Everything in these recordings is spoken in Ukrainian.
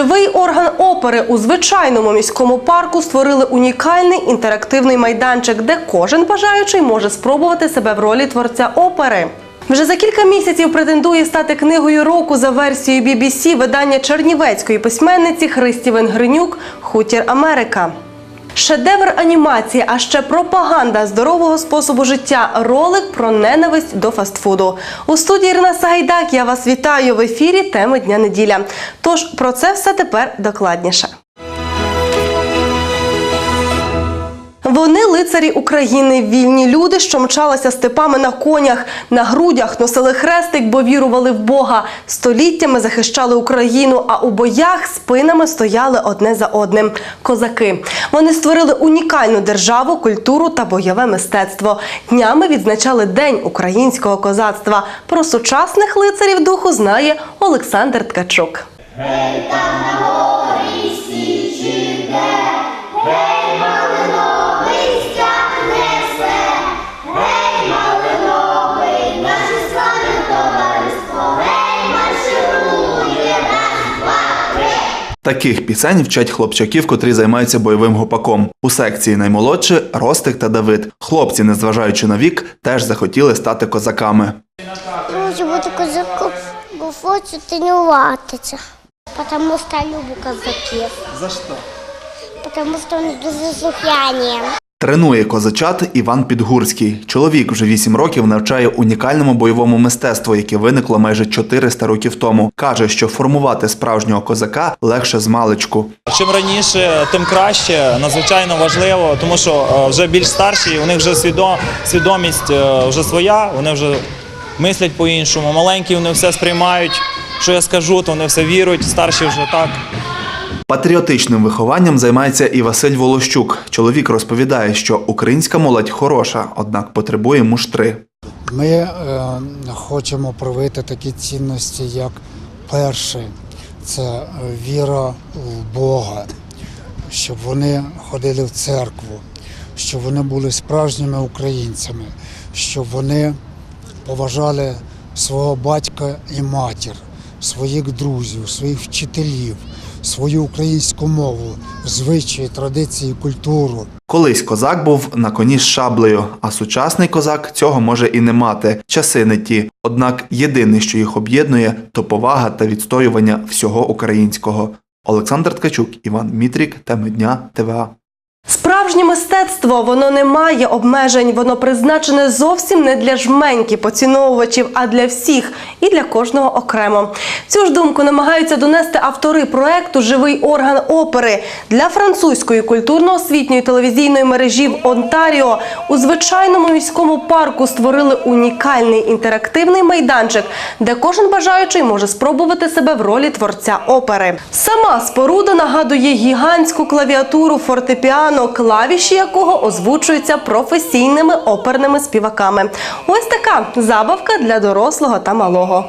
Живий орган опери у звичайному міському парку створили унікальний інтерактивний майданчик, де кожен бажаючий може спробувати себе в ролі творця опери. Вже за кілька місяців претендує стати книгою року за версією BBC видання чернівецької письменниці Христівен Гринюк Хутір Америка. Шедевр анімації, а ще пропаганда здорового способу життя. Ролик про ненависть до фастфуду. У студії Ірина Сагайдак я вас вітаю в ефірі теми дня неділя. Тож про це все тепер докладніше. Вони лицарі України, вільні люди, що мчалися степами на конях, на грудях носили хрестик, бо вірували в Бога. Століттями захищали Україну, а у боях спинами стояли одне за одним. Козаки. Вони створили унікальну державу, культуру та бойове мистецтво. Днями відзначали День українського козацтва. Про сучасних лицарів духу знає Олександр Ткачук. Малиновий Таких пісень вчать хлопчаків, котрі займаються бойовим гопаком. У секції наймолодші Ростик та Давид. Хлопці, незважаючи на вік, теж захотіли стати козаками. Хочу бути козаком, бо хочу тренуватися. Потому що люблю козаків. За що? Потому що вони дуже слухняні. Тренує козачат Іван Підгурський. Чоловік вже 8 років навчає унікальному бойовому мистецтву, яке виникло майже 400 років тому. Каже, що формувати справжнього козака легше з маличку. Чим раніше, тим краще. Надзвичайно важливо, тому що е, вже більш старші, у них вже свідо- свідомість е, вже своя, вони вже мислять по-іншому. Маленькі вони все сприймають. Що я скажу, то вони все вірують, старші вже так. Патріотичним вихованням займається і Василь Волощук. Чоловік розповідає, що українська молодь хороша, однак потребує муштри. Ми е, хочемо привити такі цінності, як перше, це віра в Бога, щоб вони ходили в церкву, щоб вони були справжніми українцями, щоб вони поважали свого батька і матір, своїх друзів, своїх вчителів, свою українську мову, звичаї, традиції, культуру. Колись козак був на коні з шаблею, а сучасний козак цього може і не мати. Часи не ті. Однак єдине, що їх об'єднує, то повага та відстоювання всього українського. Олександр Ткачук, Іван Мітрік, теми дня ТВА. Справжнє мистецтво воно не має обмежень, воно призначене зовсім не для жменьки поціновувачів, а для всіх і для кожного окремо. Цю ж думку намагаються донести автори проекту Живий орган опери для французької культурно-освітньої телевізійної мережі в Онтаріо. У звичайному міському парку створили унікальний інтерактивний майданчик, де кожен бажаючий може спробувати себе в ролі творця опери. Сама споруда нагадує гігантську клавіатуру фортепіано, клавіші якого озвучуються професійними оперними співаками. Ось така забавка для дорослого та малого.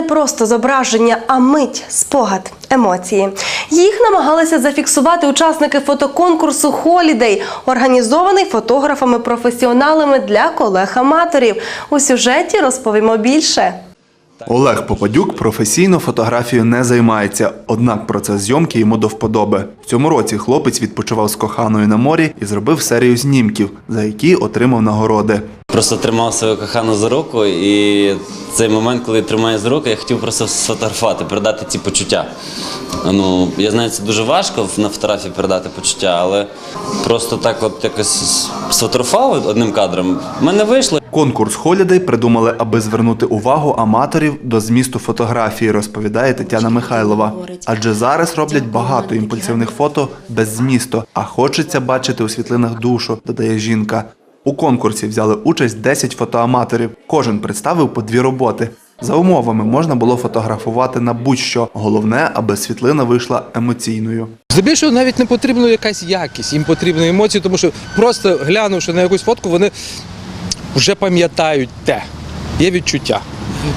Не просто зображення, а мить, спогад, емоції. Їх намагалися зафіксувати учасники фотоконкурсу Холідей, організований фотографами-професіоналами для колег-аматорів. У сюжеті розповімо більше. Олег Попадюк професійно фотографією не займається, однак процес зйомки йому до вподоби. В цьому році хлопець відпочивав з коханою на морі і зробив серію знімків, за які отримав нагороди. Просто тримав свою кохану за руку, і цей момент, коли тримаю за руку, я хотів просто сфотографувати, передати ці почуття. Ну, я знаю, це дуже важко на фотографії передати почуття, але просто так от якось сфотографував одним кадром. В мене вийшло. Конкурс Холідей придумали, аби звернути увагу аматорів до змісту фотографії, розповідає Тетяна Михайлова. Адже зараз роблять багато імпульсивних фото без змісту, а хочеться бачити у світлинах душу, додає жінка. У конкурсі взяли участь 10 фотоаматорів. Кожен представив по дві роботи. За умовами можна було фотографувати на будь-що. Головне, аби світлина вийшла емоційною. Здебільшого навіть не потрібна якась якість, їм потрібні емоції, тому що просто глянувши на якусь фотку, вони вже пам'ятають те. Є відчуття.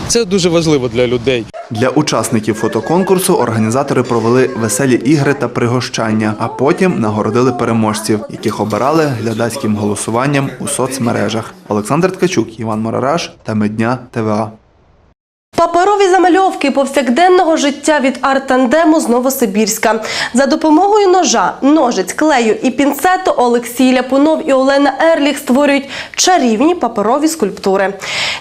Це дуже важливо для людей. Для учасників фотоконкурсу організатори провели веселі ігри та пригощання, а потім нагородили переможців, яких обирали глядацьким голосуванням у соцмережах. Олександр Ткачук, Іван Марараш та Медня ТВА. Паперові замальовки повсякденного життя від арт-тандему з Новосибірська. За допомогою ножа, ножиць, клею і пінцету Олексій Ляпунов і Олена Ерліх створюють чарівні паперові скульптури.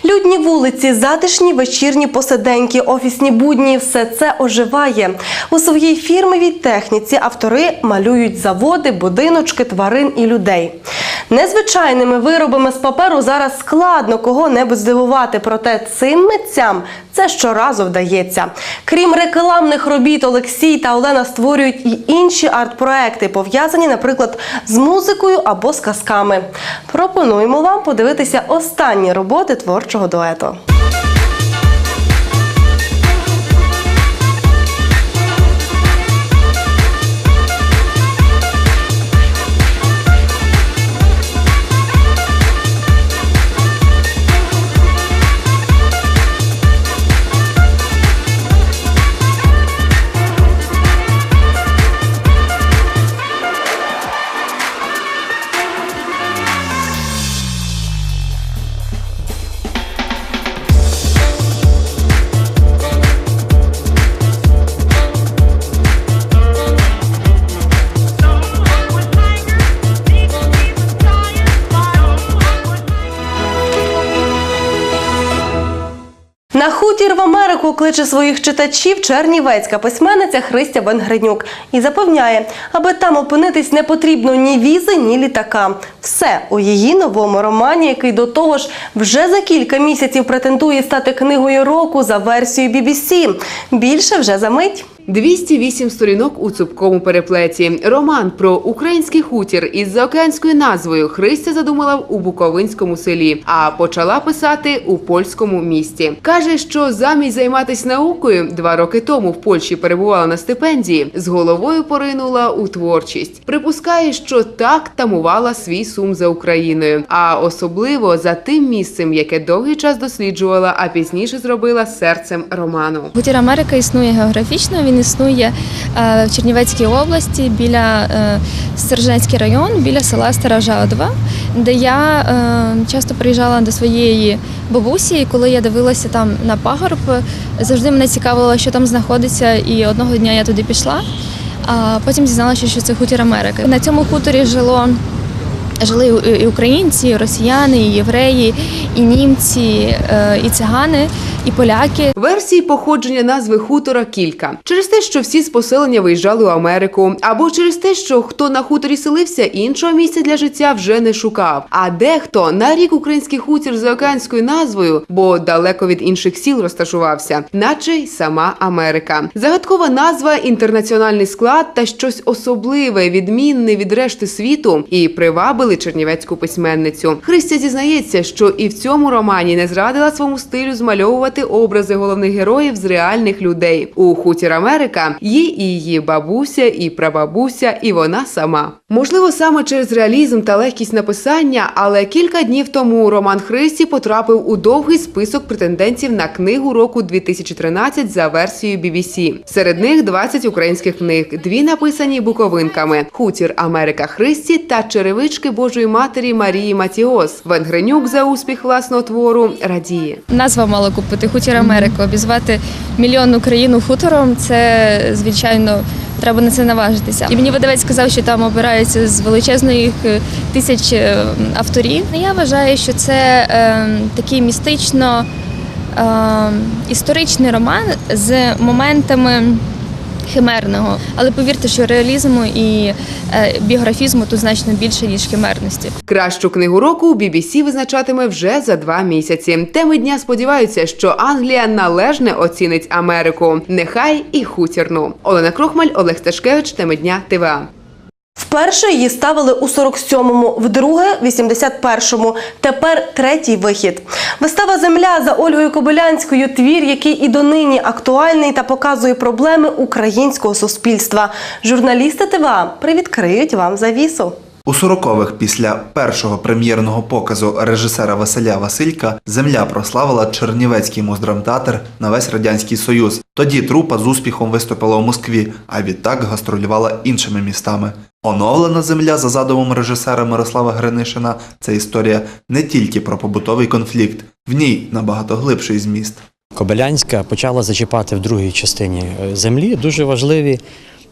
Людні вулиці, затишні вечірні посиденьки, офісні будні все це оживає. У своїй фірмовій техніці автори малюють заводи, будиночки, тварин і людей. Незвичайними виробами з паперу зараз складно кого-небудь здивувати, проте цим митцям це щоразу вдається. Крім рекламних робіт, Олексій та Олена створюють і інші арт-проекти, пов'язані, наприклад, з музикою або з казками. Пропонуємо вам подивитися останні роботи творчого дуету. На хутір в Америку кличе своїх читачів чернівецька письменниця Христя Венгренюк і запевняє, аби там опинитись не потрібно ні візи, ні літака. Все у її новому романі, який до того ж вже за кілька місяців претендує стати книгою року за версією BBC. Більше вже за мить. 208 сторінок у цупкому переплеті. Роман про український хутір із заокеанською назвою Христя задумала у Буковинському селі, а почала писати у польському місті. Каже, що замість займатися наукою два роки тому в Польщі перебувала на стипендії, з головою поринула у творчість. Припускає, що так тамувала свій сум за Україною, а особливо за тим місцем, яке довгий час досліджувала, а пізніше зробила серцем роману. Хутір Америка існує географічно. Він існує е, в Чернівецькій області біля е, Сержанський район, біля села Стара Жадова, де я е, часто приїжджала до своєї бабусі, і коли я дивилася там на пагорб, завжди мене цікавило, що там знаходиться. І одного дня я туди пішла, а потім дізналася, що це хутір Америки. На цьому хуторі жило. Жили і українці, і росіяни, і євреї, і німці, е, і цигани, і поляки. Версій походження назви хутора кілька через те, що всі з поселення виїжджали у Америку, або через те, що хто на хуторі селився, іншого місця для життя вже не шукав. А дехто на рік український хутір з океанською назвою, бо далеко від інших сіл розташувався, наче й сама Америка. Загадкова назва, інтернаціональний склад та щось особливе, відмінне від решти світу, і привабили чернівецьку письменницю. Христя зізнається, що і в цьому романі не зрадила своєму стилю змальовувати образи головних героїв з реальних людей. У хутір Америка є і її бабуся, і прабабуся, і вона сама. Можливо, саме через реалізм та легкість написання, але кілька днів тому роман Христі потрапив у довгий список претендентів на книгу року 2013 за версією BBC. Серед них 20 українських книг, дві написані буковинками: Хутір Америка Христі та Черевички Божої Матері Марії Матіос. Венгренюк за успіх власного твору радіє. Назва мала купити хутір Америка, обізвати мільйонну країну хутором. Це звичайно треба на це наважитися. І мені видавець сказав, що там обираються з величезних е, тисяч е, авторів. Я вважаю, що це е, такий містично е, історичний роман з моментами. Химерного. Але повірте, що реалізму і е, біографізму тут значно більше ніж химерності. Кращу книгу року BBC визначатиме вже за два місяці. Теми дня сподіваються, що Англія належне оцінить Америку. Нехай і хутірну. Олена Крохмаль, Олег Сташкевич, теми дня ТВА. Вперше її ставили у 47-му, вдруге – 81-му. Тепер третій вихід. Вистава Земля за Ольгою Кобилянською твір, який і донині актуальний та показує проблеми українського суспільства. Журналісти ТВА привідкриють вам завісу. У 40-х після першого прем'єрного показу режисера Василя Василька земля прославила Чернівецький муздрамтеатр на весь радянський союз. Тоді трупа з успіхом виступила у Москві, а відтак гастролювала іншими містами. Оновлена земля за задумом режисера Мирослава Гринишина це історія не тільки про побутовий конфлікт, в ній набагато глибший зміст. Кобилянська почала зачіпати в другій частині е, землі дуже важливі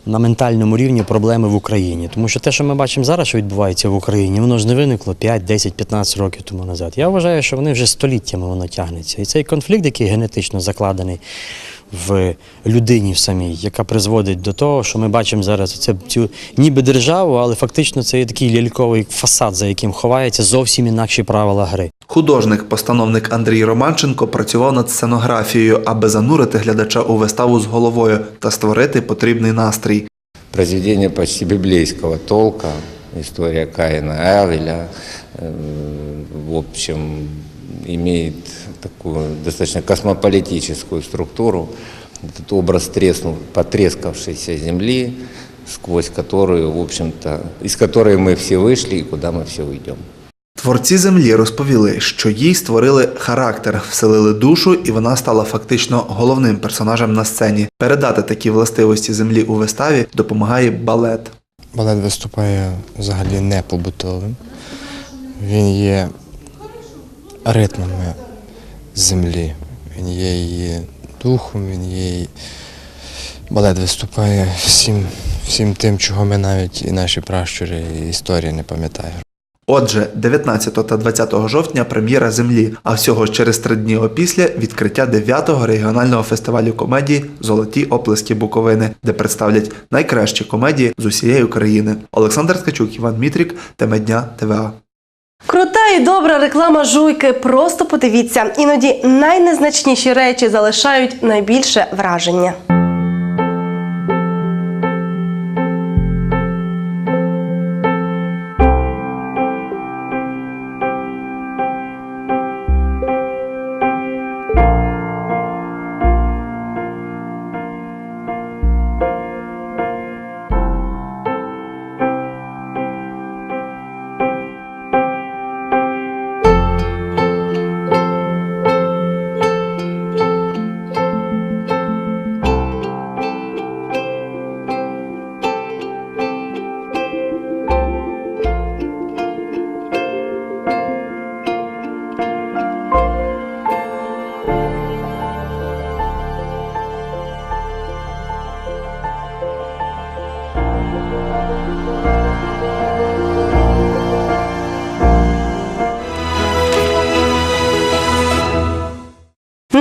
на ментальному рівні проблеми в Україні. Тому що те, що ми бачимо зараз, що відбувається в Україні, воно ж не виникло 5, 10, 15 років тому назад. Я вважаю, що вони вже століттями воно тягнеться. І цей конфлікт, який генетично закладений в людині в самій, яка призводить до того, що ми бачимо зараз це цю ніби державу, але фактично це є такий ляльковий фасад, за яким ховаються зовсім інакші правила гри. Художник-постановник Андрій Романченко працював над сценографією, аби занурити глядача у виставу з головою та створити потрібний настрій. произведение почти библейского толка, история Каина и Авеля, э, в общем, имеет такую достаточно космополитическую структуру. Этот образ треснул, потрескавшейся земли, сквозь которую, в общем-то, из которой мы все вышли и куда мы все уйдем. Творці землі розповіли, що їй створили характер, вселили душу, і вона стала фактично головним персонажем на сцені. Передати такі властивості землі у виставі допомагає балет. Балет виступає взагалі не побутовим. Він є ритмами землі, він є її духом, він є її... Балет виступає всім, всім тим, чого ми навіть і наші пращури, і історія не пам'ятають. Отже, 19 та 20 жовтня прем'єра землі, а всього через три дні опісля відкриття 9-го регіонального фестивалю комедії Золоті оплески Буковини, де представлять найкращі комедії з усієї України. Олександр Ткачук, Іван Мітрік, Теме дня ТВА. Крута і добра реклама жуйки. Просто подивіться. Іноді найнезначніші речі залишають найбільше враження.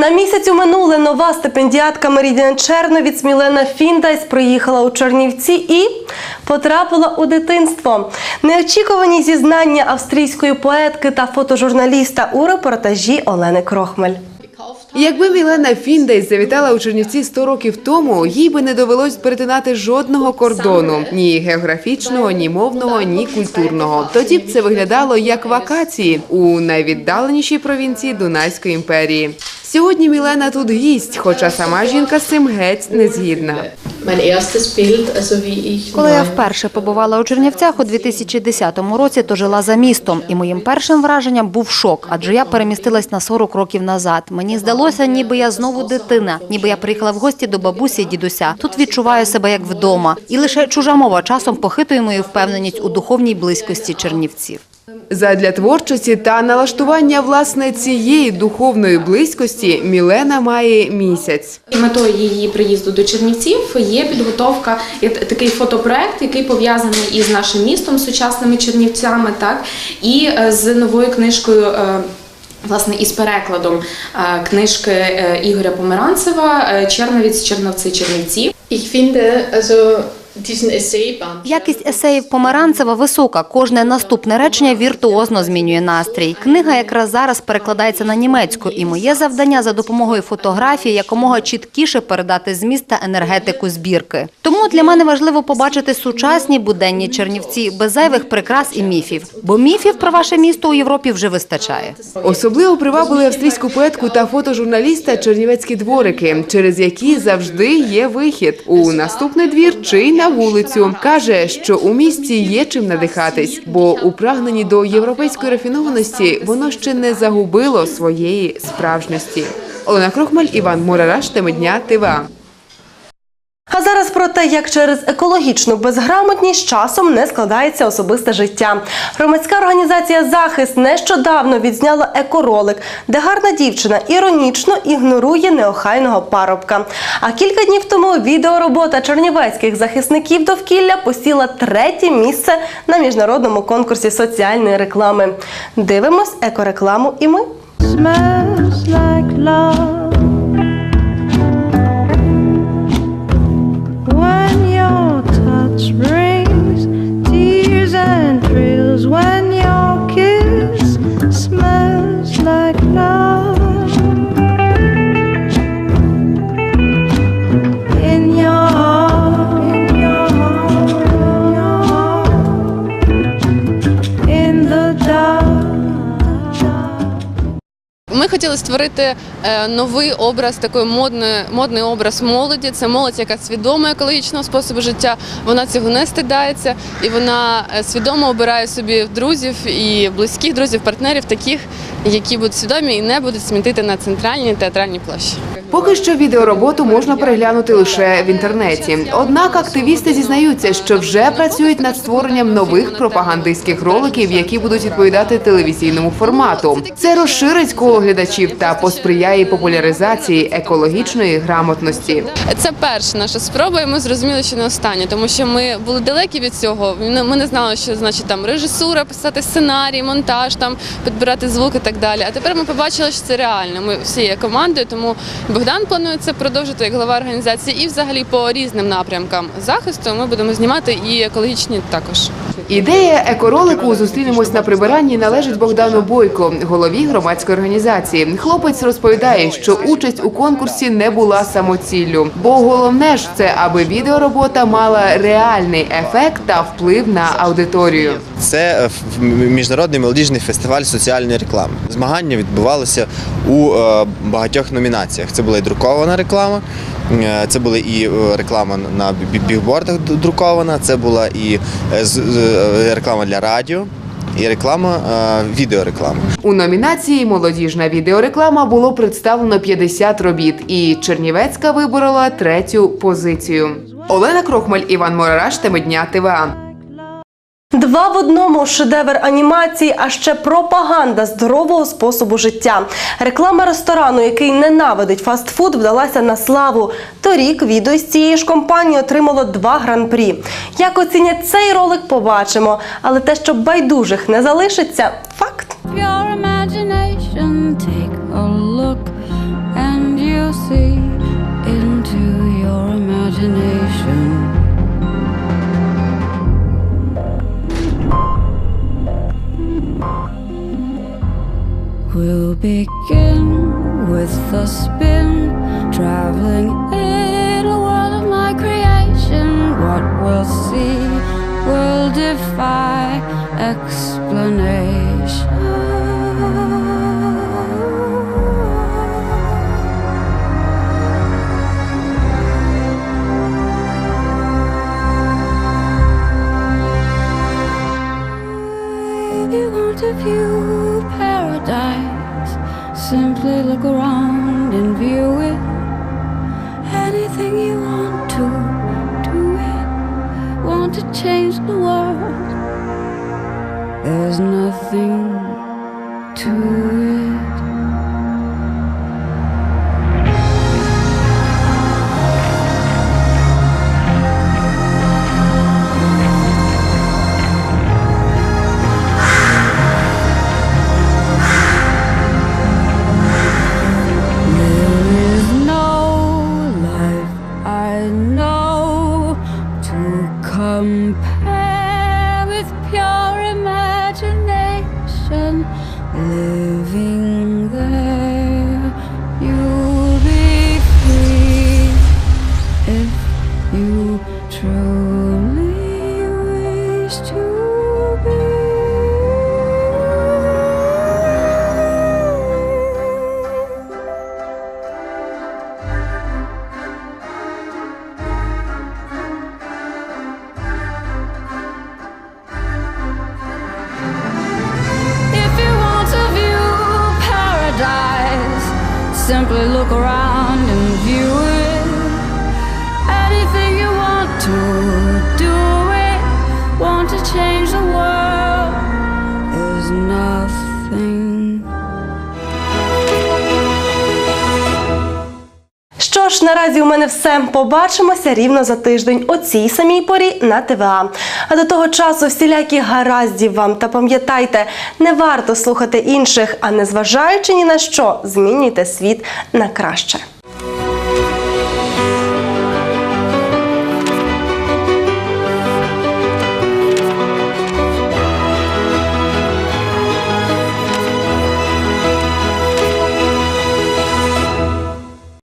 На місяць у минуле нова стипендіатка Мерідіан Черновіць Мілена Фіндайс приїхала у Чернівці і потрапила у дитинство. Неочікувані зізнання австрійської поетки та фотожурналіста у репортажі Олени Крохмель. Якби Мілена Фіндейс завітала у Чернівці 100 років тому, їй би не довелось перетинати жодного кордону ні географічного, ні мовного, ні культурного. Тоді б це виглядало як вакації у найвіддаленішій провінції Дунайської імперії. Сьогодні Мілена тут гість, хоча сама жінка з цим геть не згідна. Коли я вперше побувала у Чернівцях у 2010 році, то жила за містом, і моїм першим враженням був шок, адже я перемістилась на 40 років назад. Мені здалося, ніби я знову дитина, ніби я приїхала в гості до бабусі і дідуся. Тут відчуваю себе як вдома, і лише чужа мова часом похитує мою впевненість у духовній близькості чернівців. Задля творчості та налаштування власне цієї духовної близькості Мілена має місяць. Метою її приїзду до Чернівців є підготовка такий фотопроект, який пов'язаний із нашим містом, сучасними Чернівцями, так і е, з новою книжкою. е, Власне, із перекладом е, книжки Ігоря Померанцева Черновіць, Черновці, Чернівці. Ich finde also. Якість есеїв Померанцева висока. Кожне наступне речення віртуозно змінює настрій. Книга якраз зараз перекладається на німецьку, і моє завдання за допомогою фотографії якомога чіткіше передати зміст та енергетику збірки. Тому для мене важливо побачити сучасні буденні чернівці без зайвих прикрас і міфів. Бо міфів про ваше місто у Європі вже вистачає. Особливо привабили австрійську поетку та фотожурналіста Чернівецькі дворики, через які завжди є вихід у наступний двір чи й вулицю. Каже, що у місті є чим надихатись, бо у прагненні до європейської рафінованості воно ще не загубило своєї справжності. Олена Крохмаль, Іван Мурараш, теми дня ТВА. А зараз про те, як через екологічну безграмотність часом не складається особисте життя. Громадська організація Захист нещодавно відзняла екоролик, де гарна дівчина іронічно ігнорує неохайного парубка. А кілька днів тому відеоробота чернівецьких захисників довкілля посіла третє місце на міжнародному конкурсі соціальної реклами. Дивимось екорекламу і ми. When thrills, when your kiss smells Хотіли створити е, новий образ, такий модний, модний образ молоді. Це молодь, яка свідома екологічного способу життя. Вона цього не стидається, і вона е, свідомо обирає собі друзів і близьких друзів, партнерів, таких, які будуть свідомі і не будуть смітити на центральній театральній площі. Поки що відеороботу можна переглянути лише в інтернеті. Однак активісти зізнаються, що вже працюють над створенням нових пропагандистських роликів, які будуть відповідати телевізійному формату. Це розширить коло глядачів та посприяє популяризації екологічної грамотності. Це перша наша спроба, і ми зрозуміли, що не остання, тому що ми були далекі від цього. Ми не знали, що значить там режисура, писати сценарій, монтаж, там підбирати звук і так далі. А тепер ми побачили, що це реально. Ми всі є командою, тому Богдан планує це продовжити як голова організації, і взагалі по різним напрямкам захисту ми будемо знімати і екологічні також. Ідея екоролику зустрінемось на прибиранні належить Богдану Бойко, голові громадської організації. Хлопець розповідає, що участь у конкурсі не була самоціллю, бо головне ж це, аби відеоробота мала реальний ефект та вплив на аудиторію. Це е, міжнародний молодіжний фестиваль соціальної реклами. Змагання відбувалися у е, багатьох номінаціях. Це була і друкована реклама, е, це була і реклама на бі- бігбордах друкована, це була і реклама для радіо, і реклама е, відеореклама. У номінації Молодіжна відеореклама було представлено 50 робіт, і Чернівецька виборола третю позицію. Олена Крохмаль, Іван Морараш, теми дня ТВА. Два в одному шедевр анімації, а ще пропаганда здорового способу життя. Реклама ресторану, який ненавидить фастфуд, вдалася на славу. Торік відео з цієї ж компанії отримало два гран-прі. Як оцінять цей ролик, побачимо. Але те, що байдужих не залишиться, факт. Your begin with a spin, traveling in a world of my creation. What we'll see will defy explanation. You want to view paradise, simply look around and view it. Anything you want to, do it. Want to change the world? There's nothing to living there. Наразі у мене все. Побачимося рівно за тиждень о цій самій порі на ТВА. А до того часу всілякі гараздів вам та пам'ятайте, не варто слухати інших, а не зважаючи ні на що, змінюйте світ на краще.